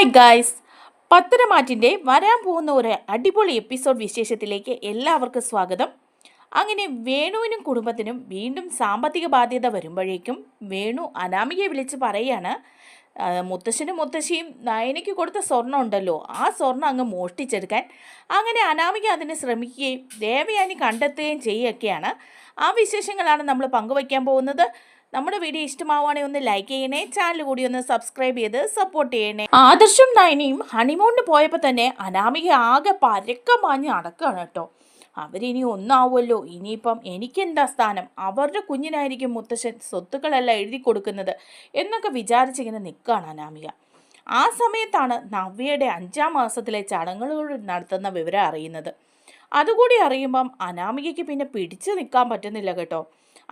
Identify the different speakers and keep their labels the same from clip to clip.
Speaker 1: Hi guys പത്തനമാറ്റിന്റെ വരാൻ പോകുന്ന ഒരു അടിപൊളി എപ്പിസോഡ് വിശേഷത്തിലേക്ക് എല്ലാവർക്കും സ്വാഗതം. അങ്ങനെ വേണുവിനും കുടുംബത്തിനും വീണ്ടും സാമ്പത്തിക ബാധ്യത വരുമ്പോഴേക്കും വേണു അനാമികയെ വിളിച്ച് പറയാണ് "ആ, മുത്തശ്ശനും മുത്തശ്ശിയും നയനയ്ക്ക് കൊടുത്ത സ്വർണം ഉണ്ടല്ലോ ആ സ്വർണം അങ്ങ് മോഷ്ടിച്ചെടുക്കാൻ. അങ്ങനെ അനാമിക അതിനെ ശ്രമിക്കുകയും ദേവയാനി കണ്ടെത്തുകയും ചെയ്യുകയൊക്കെയാണ്. ആ വിശേഷങ്ങളാണ് നമ്മൾ പങ്കുവയ്ക്കാൻ പോകുന്നത്. നമ്മുടെ വീഡിയോ ഇഷ്ടമാവുകയാണെങ്കിൽ ഒന്ന് ലൈക്ക് ചെയ്യണേ ചാനൽ കൂടി ഒന്ന് സബ്സ്ക്രൈബ് ചെയ്ത് സപ്പോർട്ട് ചെയ്യണേ. ആദർശം നയനിയും ഹണിമൂണിന് പോയപ്പോൾ തന്നെ അനാമിക ആകെ പരക്കം മാഞ്ഞ് നടക്കുകയാണ് കേട്ടോ. അവരിനി ഒന്നാവുമല്ലോ. ഇനിയിപ്പം എനിക്കെന്താ സ്ഥാനം? അവരുടെ കുഞ്ഞിനായിരിക്കും മുത്തശ്ശൻ സ്വത്തുക്കളെല്ലാം എഴുതി കൊടുക്കുന്നത് എന്നൊക്കെ വിചാരിച്ചിങ്ങനെ നിൽക്കുകയാണ് അനാമിക. ആ സമയത്താണ് നവ്യയുടെ അഞ്ചാം മാസത്തിലെ ചടങ്ങുകൾ നടത്തുന്ന വിവരം അറിയുന്നത്. അതുകൂടി അറിയുമ്പം അനാമികയ്ക്ക് പിന്നെ പിടിച്ചു നിൽക്കാൻ പറ്റുന്നില്ല കേട്ടോ.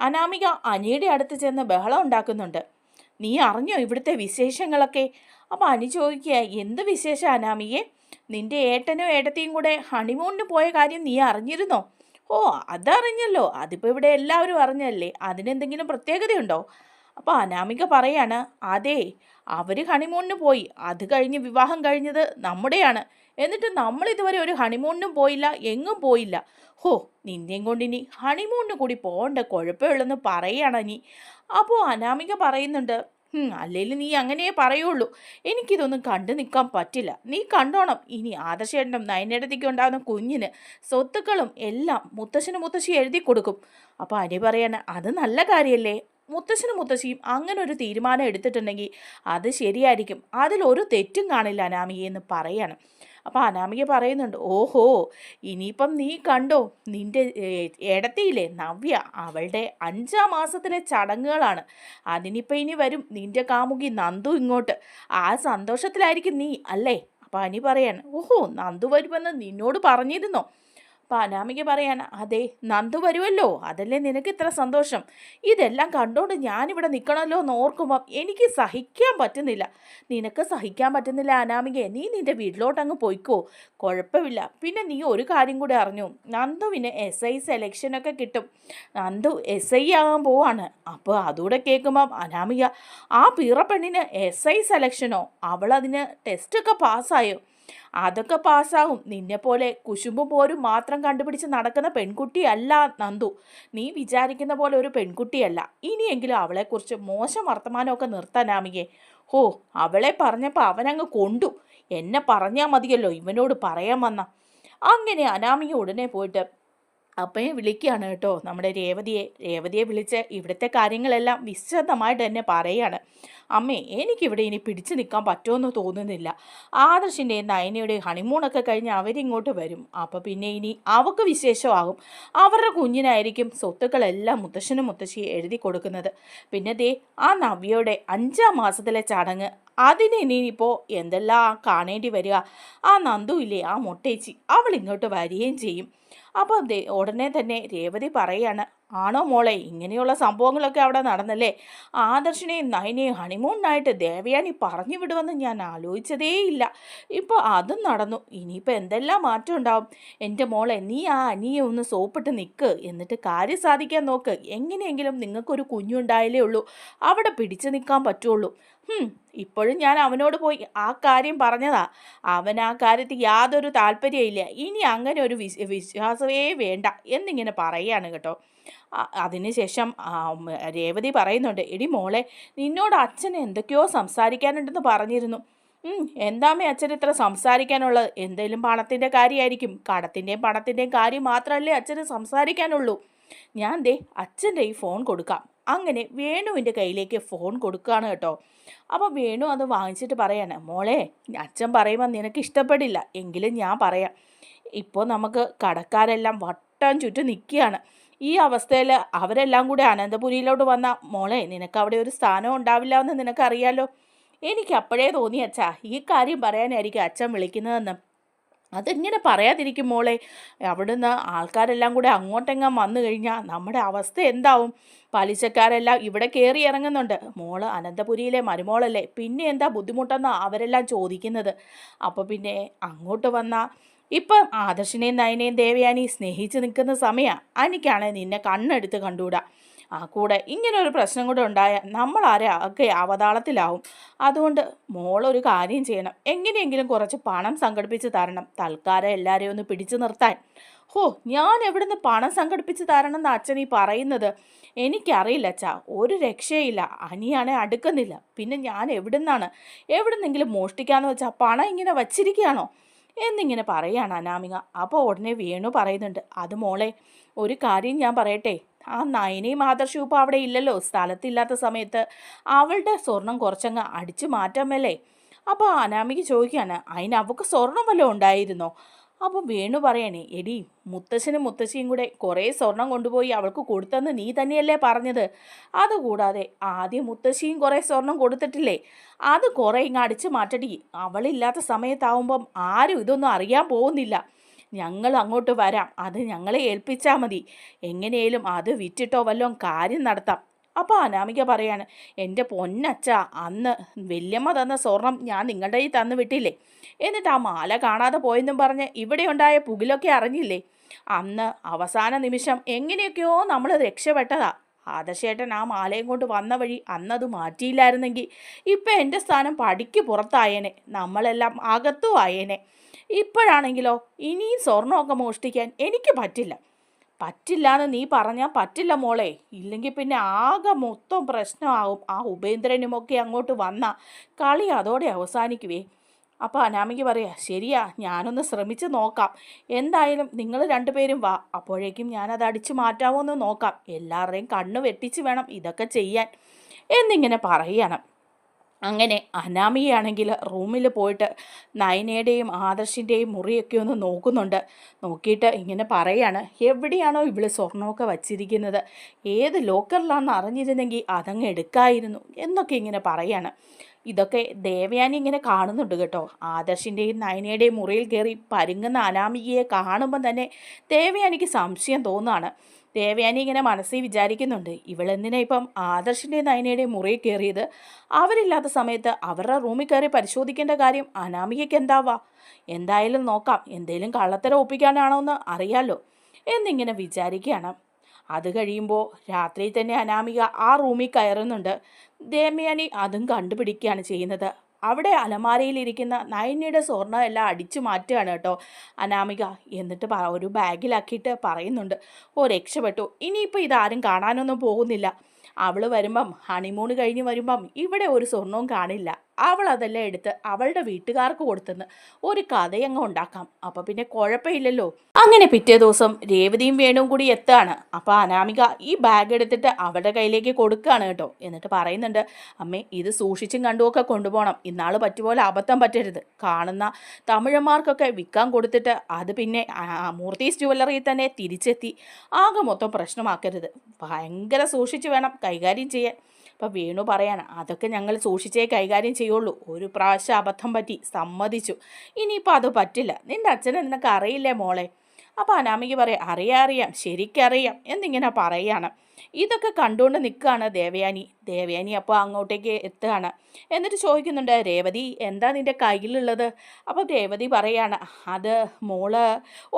Speaker 1: അനാമിക അനിയുടെ അടുത്ത് ചെന്ന് ബഹളം ഉണ്ടാക്കുന്നുണ്ട്. നീ അറിഞ്ഞോ ഇവിടുത്തെ വിശേഷങ്ങളൊക്കെ? അപ്പോൾ അനി ചോദിക്കുക എന്ത് വിശേഷം അനാമിയെ നിന്റെ ഏട്ടനും ഏട്ടത്തിയും കൂടെ ഹണിമൂണിന് പോയ കാര്യം നീ അറിഞ്ഞിരുന്നോ? ഓ അതറിഞ്ഞല്ലോ. അതിപ്പോൾ ഇവിടെ എല്ലാവരും അറിഞ്ഞല്ലേ. അതിനെന്തെങ്കിലും പ്രത്യേകതയുണ്ടോ? അപ്പോൾ അനാമിക പറയാണ് അതെ അവർ ഹണിമൂണിന് പോയി. അത് കഴിഞ്ഞ് വിവാഹം കഴിഞ്ഞത് നമ്മുടെയാണ്. എന്നിട്ട് നമ്മൾ ഇതുവരെ ഒരു ഹണിമൂണിനും പോയില്ല എങ്ങും പോയില്ല. ഹോ നിന്നെയും കൊണ്ടിനി ഹണിമൂണിന് കൂടി പോകണ്ട കുഴപ്പമുള്ളെന്ന് പറയുകയാണ് നീ. അപ്പോൾ അനാമിക പറയുന്നുണ്ട് അല്ലെങ്കിൽ നീ അങ്ങനെയേ പറയുള്ളൂ. എനിക്കിതൊന്നും കണ്ടു നിൽക്കാൻ പറ്റില്ല. നീ കണ്ടോണം ഇനി ആദർശേട്ടനും നയനടത്തേക്ക് ഉണ്ടാകുന്ന കുഞ്ഞിന് സ്വത്തുക്കളും എല്ലാം മുത്തശ്ശന് മുത്തശ്ശി എഴുതി കൊടുക്കും. അപ്പോൾ അനി പറയാണ് അത് നല്ല കാര്യമല്ലേ മുത്തശ്ശനും മുത്തശ്ശിയും അങ്ങനെ ഒരു തീരുമാനം എടുത്തിട്ടുണ്ടെങ്കിൽ അത് ശരിയായിരിക്കും. അതിലൊരു തെറ്റും കാണില്ല അനാമിക എന്ന് പറയാണ്. അപ്പോൾ അനാമിക പറയുന്നുണ്ട് ഓഹോ ഇനിയിപ്പം നീ കണ്ടോ നിന്റെ ഇടത്തിയില്ലേ നവ്യ അവളുടെ അഞ്ചാം മാസത്തിലെ ചടങ്ങുകളാണ്. അതിനിപ്പോൾ ഇനി വരും നിന്റെ കാമുകി നന്ദു ഇങ്ങോട്ട്. ആ സന്തോഷത്തിലായിരിക്കും നീ അല്ലേ? അപ്പം അനി പറയാണ് ഓഹോ നന്ദു വരുമെന്ന് നിന്നോട് പറഞ്ഞിരുന്നോ? അനാമിക പറയാണ് അതെ നന്ദു വരുമല്ലോ അതല്ലേ നിനക്ക് ഇത്ര സന്തോഷം? ഇതെല്ലാം കണ്ടോണ്ട് ഞാനിവിടെ നിൽക്കണമല്ലോ എന്ന് ഓർക്കുമ്പം എനിക്ക് സഹിക്കാൻ പറ്റുന്നില്ല. നിനക്ക് സഹിക്കാൻ പറ്റുന്നില്ല അനാമിക. നീ നിന്റെ വീട്ടിലോട്ടങ്ങ് പോയിക്കോ. കുഴപ്പമില്ല. പിന്നെ നീ ഒരു കാര്യം കൂടി അറിഞ്ഞു. നന്ദുവിന് എസ് ഐ സെലക്ഷനൊക്കെ കിട്ടും. നന്ദു എസ് ഐ ആകാൻ പോവാണ്. അപ്പോൾ അതുകൂടെ കേൾക്കുമ്പം അനാമിക ആ പീറപ്പെണ്ണിന് എസ് ഐ സെലക്ഷനോ അവളതിന് ടെസ്റ്റൊക്കെ പാസ്സായോ അതൊക്കെ പാസ്സാകും നിന്നെപ്പോലെ കുശുമ്പും പോരും മാത്രം കണ്ടുപിടിച്ച് നടക്കുന്ന പെൺകുട്ടിയല്ല നന്ദു. നീ വിചാരിക്കുന്ന പോലെ ഒരു പെൺകുട്ടിയല്ല. ഇനിയെങ്കിലും അവളെക്കുറിച്ച് മോശം വർത്തമാനമൊക്കെ നിർത്താനാമികെ ഹോ അവളെ പറഞ്ഞപ്പോൾ അവനങ്ങ് കൊണ്ടു. എന്നെ പറഞ്ഞാൽ മതിയല്ലോ ഇവനോട് പറയാൻ വന്ന. അങ്ങനെ അനാമിക ഉടനെ പോയിട്ട് അപ്പയെ വിളിക്കുകയാണ് കേട്ടോ. നമ്മുടെ രേവതിയെ രേവതിയെ വിളിച്ച് ഇവിടുത്തെ കാര്യങ്ങളെല്ലാം വിശദമായിട്ട് തന്നെ പറയുകയാണ്. അമ്മേ എനിക്കിവിടെ ഇനി പിടിച്ചു നിൽക്കാൻ പറ്റുമെന്ന് തോന്നുന്നില്ല. ആദർശിന്റെയും നയനയുടെയും ഹണിമൂണൊക്കെ കഴിഞ്ഞ് അവരിങ്ങോട്ട് വരും. അപ്പോൾ പിന്നെ ഇനി അവൾക്ക് വിശേഷമാകും. അവരുടെ കുഞ്ഞിനായിരിക്കും സ്വത്തുക്കളെല്ലാം മുത്തശ്ശനും മുത്തശ്ശി എഴുതി കൊടുക്കുന്നത്. പിന്നെ ദേ ആ നവ്യയുടെ അഞ്ചാം മാസത്തിലെ ചടങ്ങ്. അതിന് ഇനിയിപ്പോൾ എന്തെല്ലാം കാണേണ്ടി വരിക? ആ നന്ദു ഇല്ലേ ആ മുട്ടേച്ചി അവൾ ഇങ്ങോട്ട് വരികയും ചെയ്യും. അപ്പോൾ ദേ ഉടനെ തന്നെ രേവതി പറയാണ് ആണോ മോളെ ഇങ്ങനെയുള്ള സംഭവങ്ങളൊക്കെ അവിടെ നടന്നല്ലേ? ആദർശിനെയും നയനെയും ഹണിമൂണിനായിട്ട് ദേവയാനി പറഞ്ഞു വിടുമെന്ന് ഞാൻ ആലോചിച്ചതേയില്ല. ഇപ്പോൾ അതും നടന്നു. ഇനിയിപ്പോൾ എന്തെല്ലാം മാറ്റം ഉണ്ടാവും? എന്റെ മോളെ നീ ആ അനിയെ ഒന്ന് സോപ്പിട്ട് നിൽക്ക് എന്നിട്ട് കാര്യം സാധിക്കാൻ നോക്ക്. എങ്ങനെയെങ്കിലും നിങ്ങൾക്കൊരു കുഞ്ഞുണ്ടായാലേ ഉള്ളൂ. അവിടെ പിടിച്ചു നിൽക്കാൻ പറ്റുള്ളൂ. ഇപ്പോഴും ഞാൻ അവനോട് പോയി ആ കാര്യം പറഞ്ഞതാ. അവൻ ആ കാര്യത്തിൽ യാതൊരു താല്പര്യമില്ല ഇനി അങ്ങനെ ഒരു വിശ് വിശ്വാസമേ വേണ്ട എന്നിങ്ങനെ പറയാണ് കേട്ടോ. അതിനുശേഷം രേവതി പറയുന്നുണ്ട് എടി മോളെ നിന്നോട് അച്ഛൻ എന്തൊക്കെയോ സംസാരിക്കാനുണ്ടെന്ന് പറഞ്ഞിരുന്നു. എന്താമേ അച്ഛൻ ഇത്ര സംസാരിക്കാനുള്ളത്? എന്തേലും പണത്തിന്റെ കാര്യമായിരിക്കും കടത്തിന്റെയും പണത്തിന്റെയും കാര്യം മാത്രമല്ലേ അച്ഛന് സംസാരിക്കാനുള്ളൂ. ഞാൻ ദേ അച്ഛന്റെ ഈ ഫോൺ കൊടുക്കാം. അങ്ങനെ വേണുവിന്റെ കയ്യിലേക്ക് ഫോൺ കൊടുക്കുകയാണ് കേട്ടോ. അപ്പോൾ വേണു അത് വാങ്ങിച്ചിട്ട് പറയാണ് മോളെ അച്ഛൻ പറയുമ്പോൾ നിനക്ക് ഇഷ്ടപ്പെടില്ല എങ്കിലും ഞാൻ പറയാം. ഇപ്പോൾ നമുക്ക് കടക്കാരെല്ലാം വട്ടം ചുറ്റും നിൽക്കുകയാണ് ഈ അവസ്ഥയിൽ അവരെല്ലാം കൂടെ അനന്തപുരിയിലോട്ട് വന്ന മോളെ നിനക്ക് അവിടെ ഒരു സ്ഥാനം ഉണ്ടാവില്ല എന്ന് നിനക്കറിയാലോ? എനിക്ക് അപ്പോഴേ തോന്നി അച്ഛാ ഈ കാര്യം പറയാനായിരിക്കും അച്ഛൻ വിളിക്കുന്നതെന്ന്. അതെങ്ങനെ പറയാതിരിക്കും മോളെ? അവിടുന്ന് ആൾക്കാരെല്ലാം കൂടെ അങ്ങോട്ടെങ്ങാൻ വന്നു കഴിഞ്ഞാൽ നമ്മുടെ അവസ്ഥ എന്താവും? പലിശക്കാരെല്ലാം ഇവിടെ കയറി ഇറങ്ങുന്നുണ്ട്. മോൾ അനന്തപുരിയിലെ മരുമോളല്ലേ? പിന്നെ എന്താ ബുദ്ധിമുട്ടെന്ന് അവരെല്ലാം ചോദിക്കുന്നത്. അപ്പോൾ പിന്നെ അങ്ങോട്ട് വന്നാൽ ഇപ്പം ആദർശിനെയും നയനെയും ദേവയാനി സ്നേഹിച്ച് നിൽക്കുന്ന സമയമാണ് എനിക്കാണെങ്കിൽ നിന്നെ കണ്ണെടുത്ത് കണ്ടുകൂടാ. ആ കൂടെ ഇങ്ങനൊരു ഒരു പ്രശ്നം കൂടെ ഉണ്ടായാൽ നമ്മൾ ആരൊക്കെ അവതാളത്തിലാവും. അതുകൊണ്ട് മോളൊരു കാര്യം ചെയ്യണം. എങ്ങനെയെങ്കിലും കുറച്ച് പണം സംഘടിപ്പിച്ച് തരണം. തൽക്കാലം എല്ലാവരെയും ഒന്ന് പിടിച്ചു നിർത്താൻ. ഹോ ഞാൻ എവിടുന്ന് പണം സംഘടിപ്പിച്ച് തരണം എന്ന് അച്ഛൻ ഈ പറയുന്നത്? എനിക്കറിയില്ല അച്ഛാ. ഒരു രക്ഷയില്ല. അനിയാണെ അടുക്കുന്നില്ല. പിന്നെ ഞാൻ എവിടുന്നാണ്? എവിടുന്നെങ്കിലും മോഷ്ടിക്കാന്ന് വെച്ചാൽ പണം ഇങ്ങനെ വച്ചിരിക്കുകയാണോ? എന്നിങ്ങനെ പറയാണ് അനാമിക. അപ്പോൾ ഉടനെ വേണു പറയുന്നുണ്ട്. അത് മോളെ ഒരു കാര്യം ഞാൻ പറയട്ടെ. ആ നയനയും ആദർശവും ഇപ്പോൾ അവിടെ ഇല്ലല്ലോ. സ്ഥലത്തില്ലാത്ത സമയത്ത് അവളുടെ സ്വർണം കുറച്ചങ്ങ് അടിച്ചു മാറ്റാമല്ലേ? അപ്പോൾ അനാമിക്ക് ചോദിക്കുകയാണ് അതിന് അവൾക്ക് സ്വർണം വല്ലതും ഉണ്ടായിരുന്നോ? അപ്പോൾ വേണു പറയണേ എടി മുത്തശ്ശനും മുത്തശ്ശിയും കൂടെ കുറേ സ്വർണം കൊണ്ടുപോയി അവൾക്ക് കൊടുത്തെന്ന് നീ തന്നെയല്ലേ പറഞ്ഞത്? അതുകൂടാതെ ആദ്യം മുത്തശ്ശിയും കുറേ സ്വർണം കൊടുത്തിട്ടില്ലേ? അത് കുറേ ഇങ്ങ് അടിച്ചു മാറ്റടി. അവളില്ലാത്ത സമയത്താവുമ്പം ആരും ഇതൊന്നും അറിയാൻ പോകുന്നില്ല. ഞങ്ങൾ അങ്ങോട്ട് വരാം. അത് ഞങ്ങളെ ഏൽപ്പിച്ചാൽ മതി. എങ്ങനെയും അത് വിറ്റിട്ടോ വല്ലതും കാര്യം നടത്താം. അപ്പോൾ അനാമിക പറയാണ് എന്റെ പൊന്നച്ച അന്ന് വല്യമ്മ തന്ന സ്വർണം ഞാൻ നിങ്ങളുടെ കയ്യിൽ തന്നു വിട്ടില്ലേ? എന്നിട്ട് ആ മാല കാണാതെ പോയെന്നും പറഞ്ഞ് ഇവിടെ ഉണ്ടായ പുകിലൊക്കെ അറിഞ്ഞില്ലേ? അന്ന് അവസാന നിമിഷം എങ്ങനെയൊക്കെയോ നമ്മൾ രക്ഷപ്പെട്ടതാ. ആദർശേട്ടൻ ആ മാലയും കൊണ്ട് വന്ന വഴി അന്നത് മാറ്റിയില്ലായിരുന്നെങ്കിൽ ഇപ്പം എന്റെ സ്ഥാനം പടിക്ക് പുറത്തായേനെ. നമ്മളെല്ലാം അകത്തു ആയേനെ. ഇപ്പോഴാണെങ്കിലോ ഇനിയും സ്വർണമൊക്കെ മോഷ്ടിക്കാൻ എനിക്ക് പറ്റില്ല. പറ്റില്ല എന്ന് നീ പറഞ്ഞാൽ പറ്റില്ല മോളെ. ഇല്ലെങ്കിൽ പിന്നെ ആകെ മൊത്തം പ്രശ്നമാകും ആ ഉപേന്ദ്രനുമൊക്കെ അങ്ങോട്ട് വന്ന കളി അതോടെ അവസാനിക്കുവേ. അപ്പോൾ അനാമിക്ക് പറയാ ശരിയാ ഞാനൊന്ന് ശ്രമിച്ച് നോക്കാം. എന്തായാലും നിങ്ങൾ രണ്ടുപേരും വാ. അപ്പോഴേക്കും ഞാനത് അടിച്ചു മാറ്റാമോ എന്ന് നോക്കാം. എല്ലാവരുടെയും കണ്ണ് വെട്ടിച്ച് വേണം ഇതൊക്കെ ചെയ്യാൻ. എന്നിങ്ങനെ പറയണം. അങ്ങനെ അനാമികയാണെങ്കിൽ റൂമിൽ പോയിട്ട് നയനയുടെയും ആദർശിന്റെയും മുറിയൊക്കെ ഒന്ന് നോക്കുന്നുണ്ട്. നോക്കിയിട്ട് ഇങ്ങനെ പറയാണ് എവിടെയാണോ ഇവൾ സ്വർണമൊക്കെ വച്ചിരിക്കുന്നത്? ഏത് ലോക്കറിലാണെന്ന് അറിഞ്ഞിരുന്നെങ്കിൽ അതങ്ങ് എടുക്കായിരുന്നു എന്നൊക്കെ ഇങ്ങനെ പറയാണ്. ഇതൊക്കെ ദേവയാനി ഇങ്ങനെ കാണുന്നുണ്ട് കേട്ടോ. ആദർശിന്റെയും നയനയുടെയും മുറിയിൽ കയറി പരുങ്ങുന്ന അനാമികയെ കാണുമ്പോൾ തന്നെ ദേവയാനിക്ക് സംശയം തോന്നുകയാണ് ദേവയാനി ഇങ്ങനെ മനസ്സിൽ വിചാരിക്കുന്നുണ്ട്. ഇവളെന്തിനാ ഇപ്പം ആദർശിന്റെ നയനയുടെ മുറിയിൽ കയറിയത്? അവരില്ലാത്ത സമയത്ത് അവരുടെ റൂമിൽ കയറി പരിശോധിക്കേണ്ട കാര്യം അനാമികയ്ക്ക് എന്താവാ? എന്തായാലും നോക്കാം. എന്തേലും കള്ളത്തരം ഒപ്പിക്കാനാണോ എന്ന് അറിയാലോ. എന്നിങ്ങനെ വിചാരിക്കുകയാണ്. അത് കഴിയുമ്പോൾ രാത്രി തന്നെ അനാമിക ആ റൂമിൽ കയറുന്നുണ്ട്. ദേമയാനി അതും കണ്ടുപിടിക്കുകയാണ് ചെയ്യുന്നത്. അവിടെ അലമാരയിലിരിക്കുന്ന നയനിയുടെ സ്വർണം എല്ലാം അടിച്ചു മാറ്റുകയാണ് കേട്ടോ. അനാമിക എന്നിട്ട് ഒരു ബാഗിലാക്കിയിട്ട് പറയുന്നുണ്ട്. ഓ രക്ഷപ്പെട്ടു. ഇനിയിപ്പോൾ ഇതാരും കാണാനൊന്നും പോകുന്നില്ല. അവൾ വരുമ്പം ഹണിമൂൺ കഴിഞ്ഞ് വരുമ്പം ഇവിടെ ഒരു സ്വർണവും കാണില്ല. അവൾ അതെല്ലാം എടുത്ത് അവളുടെ വീട്ടുകാർക്ക് കൊടുത്തെന്ന് ഒരു കഥയങ്ങ് ഉണ്ടാക്കാം. അപ്പോൾ പിന്നെ കുഴപ്പമില്ലല്ലോ. അങ്ങനെ പിറ്റേ ദിവസം രേവതിയും വേണുവും കൂടി എത്താണ്. അപ്പോൾ അനാമിക ഈ ബാഗ് എടുത്തിട്ട് അവളുടെ കയ്യിലേക്ക് കൊടുക്കുകയാണ് കേട്ടോ. എന്നിട്ട് പറയുന്നുണ്ട് അമ്മേ ഇത് സൂക്ഷിച്ചും കണ്ടുമൊക്കെ കൊണ്ടുപോകണം. ഇന്നാൾ പറ്റുപോലെ അബദ്ധം പറ്റരുത്. കാണുന്ന തമിഴന്മാർക്കൊക്കെ വിൽക്കാൻ കൊടുത്തിട്ട് അത് പിന്നെ മൂർത്തീസ് ജുവല്ലറിയിൽ തന്നെ തിരിച്ചെത്തി. ആകെ മൊത്തം പ്രശ്നമാക്കരുത്. ഭയങ്കര സൂക്ഷിച്ച് വേണം കൈകാര്യം ചെയ്യാൻ. അപ്പോൾ വേണു പറയാണ് അതൊക്കെ ഞങ്ങൾ സൂക്ഷിച്ചേ കൈകാര്യം ചെയ്യുള്ളൂ. ഒരു പ്രാവശ്യം അബദ്ധം പറ്റി സമ്മതിച്ചു. ഇനിയിപ്പോൾ അത് പറ്റില്ല. നിന്റെ അച്ഛനെ നിനക്ക് അറിയില്ലേ മോളെ? അപ്പോൾ അനാമിക പറയാം അറിയാം അറിയാം ശരിക്കറിയാം എന്നിങ്ങനെ പറയാണ്. ഇതൊക്കെ കണ്ടുകൊണ്ട് നിൽക്കുകയാണ് ദേവയാനി. ദേവയാനി അപ്പോൾ അങ്ങോട്ടേക്ക് എത്തുകയാണ്. എന്നിട്ട് ചോദിക്കുന്നുണ്ട് രേവതി എന്താ നിന്റെ കയ്യിലുള്ളത്? അപ്പോൾ രേവതി പറയാണ് അത് മോൾ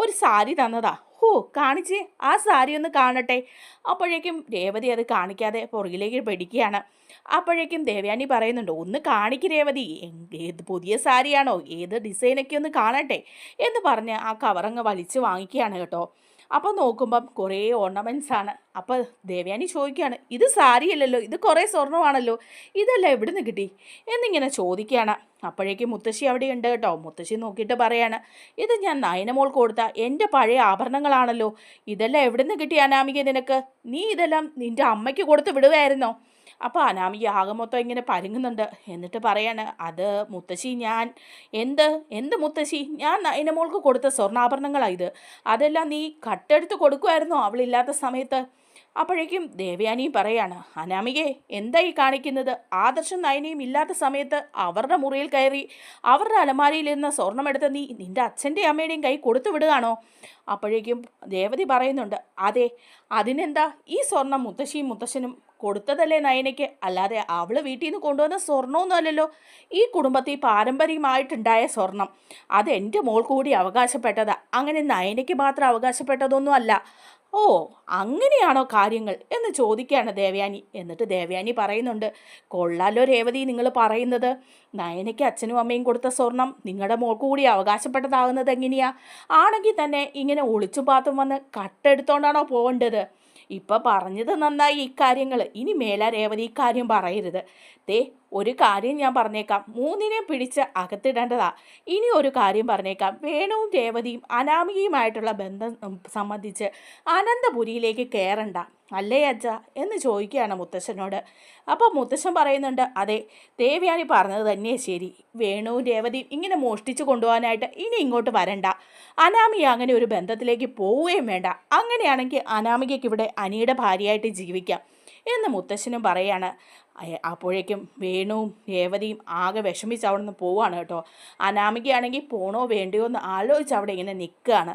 Speaker 1: ഒരു സാരി തന്നതാ. ഹോ കാണിച്ചേ ആ സാരി ഒന്ന് കാണട്ടെ. അപ്പോഴേക്കും രേവതി അത് കാണിക്കാതെ പുറകിലേക്ക് പിടിക്കുകയാണ്. അപ്പോഴേക്കും ദേവയാനി പറയുന്നുണ്ട് ഒന്ന് കാണിക്ക് രേവതി ഏത് പുതിയ സാരിയാണോ ഏത് ഡിസൈനൊക്കെ ഒന്ന് കാണട്ടെ എന്ന് പറഞ്ഞ് ആ കവറങ്ങ് വലിച്ചു വാങ്ങിക്കുകയാണ് കേട്ടോ. അപ്പോൾ നോക്കുമ്പം കുറേ ഓർണമെന്റ്സ് ആണ്. അപ്പോൾ ദേവയാനി ചോദിക്കുകയാണ് ഇത് സാരിയല്ലല്ലോ ഇത് കുറേ സ്വർണമാണല്ലോ ഇതെല്ലാം എവിടുന്ന് കിട്ടി? എന്നിങ്ങനെ ചോദിക്കുകയാണ്. അപ്പോഴേക്കും മുത്തശ്ശി അവിടെ ഉണ്ട് കേട്ടോ. മുത്തശ്ശി നോക്കിയിട്ട് പറയാണ് ഇത് ഞാൻ നയനമോൾ കൊടുത്ത എന്റെ പഴയ ആഭരണങ്ങളാണല്ലോ ഇതെല്ലാം എവിടുന്ന് കിട്ടി അനാമിക നിനക്ക്? നീ ഇതെല്ലാം നിന്റെ അമ്മയ്ക്ക് കൊടുത്ത് വിടുവായിരുന്നോ? അപ്പോൾ അനാമിക ആകെ മൊത്തം ഇങ്ങനെ പരുങ്ങുന്നുണ്ട്. എന്നിട്ട് പറയാണ് അത് മുത്തശ്ശി ഞാൻ എന്ത് എന്ത് മുത്തശ്ശി? ഞാൻ നയനമോൾക്ക് കൊടുത്ത സ്വർണാഭരണങ്ങളാണ് ഇത്. അതെല്ലാം നീ കട്ടെടുത്ത് കൊടുക്കുമായിരുന്നോ അവളില്ലാത്ത സമയത്ത്? അപ്പോഴേക്കും ദേവയാനിയും പറയാണ് അനാമികെ ഈ കാണിക്കുന്നത്? ആദർശം നയനയും ഇല്ലാത്ത സമയത്ത് അവരുടെ മുറിയിൽ കയറി അവരുടെ അലമാരയിലിരുന്ന സ്വർണമെടുത്ത് നീ നിന്റെ അച്ഛന്റെ അമ്മയുടെയും കൈ കൊടുത്തു വിടുകയാണോ? അപ്പോഴേക്കും ദേവതി പറയുന്നുണ്ട് അതെ അതിനെന്താ? ഈ സ്വർണം മുത്തശ്ശിയും മുത്തശ്ശനും കൊടുത്തതല്ലേ നയനയ്ക്ക്? അല്ലാതെ അവൾ വീട്ടിൽ നിന്ന് കൊണ്ടുവന്ന സ്വർണമൊന്നുമല്ലല്ലോ ഈ കുടുംബത്തിൽ പാരമ്പര്യമായിട്ടുണ്ടായ സ്വർണം. അത് എന്റെ മോൾ കൂടി അവകാശപ്പെട്ടതാ. അങ്ങനെ നയനയ്ക്ക് മാത്രം അവകാശപ്പെട്ടതൊന്നും അല്ല. ഓ അങ്ങനെയാണോ കാര്യങ്ങൾ? എന്ന് ചോദിക്കുകയാണ് ദേവയാനി. എന്നിട്ട് ദേവയാനി പറയുന്നുണ്ട് കൊള്ളാലോ രേവതി നിങ്ങൾ പറയുന്നത്. നയനയ്ക്ക് അച്ഛനും അമ്മയും കൊടുത്ത സ്വർണം നിങ്ങളുടെ മോൾക്ക് കൂടി അവകാശപ്പെട്ടതാകുന്നത് എങ്ങനെയാ? ആണെങ്കിൽ തന്നെ ഇങ്ങനെ ഒളിച്ചു പാത്തും വന്ന് കട്ടെടുത്തോണ്ടാണോ പോകേണ്ടത്? ഇപ്പൊ പറഞ്ഞത് നന്നായി ഇക്കാര്യങ്ങൾ ഇനി മേല രേവതി ഇക്കാര്യം പറയരുത്. ദേ ഒരു കാര്യം ഞാൻ പറഞ്ഞേക്കാം. മൂന്നിനെ പിടിച്ച് അകത്തിടേണ്ടതാ. ഇനി ഒരു കാര്യം പറഞ്ഞേക്കാം. വേണുവും രേവതിയും അനാമികയുമായിട്ടുള്ള ബന്ധം സംബന്ധിച്ച് അനന്തപുരിയിലേക്ക് കയറണ്ട അല്ലേ അജ്ജ എന്ന് ചോദിക്കുകയാണ് മുത്തശ്ശനോട്. അപ്പോൾ മുത്തശ്ശൻ പറയുന്നുണ്ട് അതെ ദേവയാനി പറഞ്ഞത് തന്നെ ശരി. വേണുവും രേവതിയും ഇങ്ങനെ മോഷ്ടിച്ചു കൊണ്ടുപോകാനായിട്ട് ഇനി ഇങ്ങോട്ട് വരണ്ട. അനാമിയ അങ്ങനെ ഒരു ബന്ധത്തിലേക്ക് പോവുകയും വേണ്ട. അങ്ങനെയാണെങ്കിൽ അനാമികയ്ക്ക് ഇവിടെ അനിയുടെ ഭാര്യയായിട്ട് ജീവിക്കാം. എന്ന് മുത്തശ്ശനും പറയാണ്. അപ്പോഴേക്കും വേണുവും രേവതിയും ആകെ വിഷമിച്ച് അവിടെ നിന്ന് പോവാണ് കേട്ടോ. അനാമികയാണെങ്കിൽ പോണോ വേണ്ടയോ എന്ന് ആലോചിച്ച് അവിടെ ഇങ്ങനെ നിൽക്കുകയാണ്.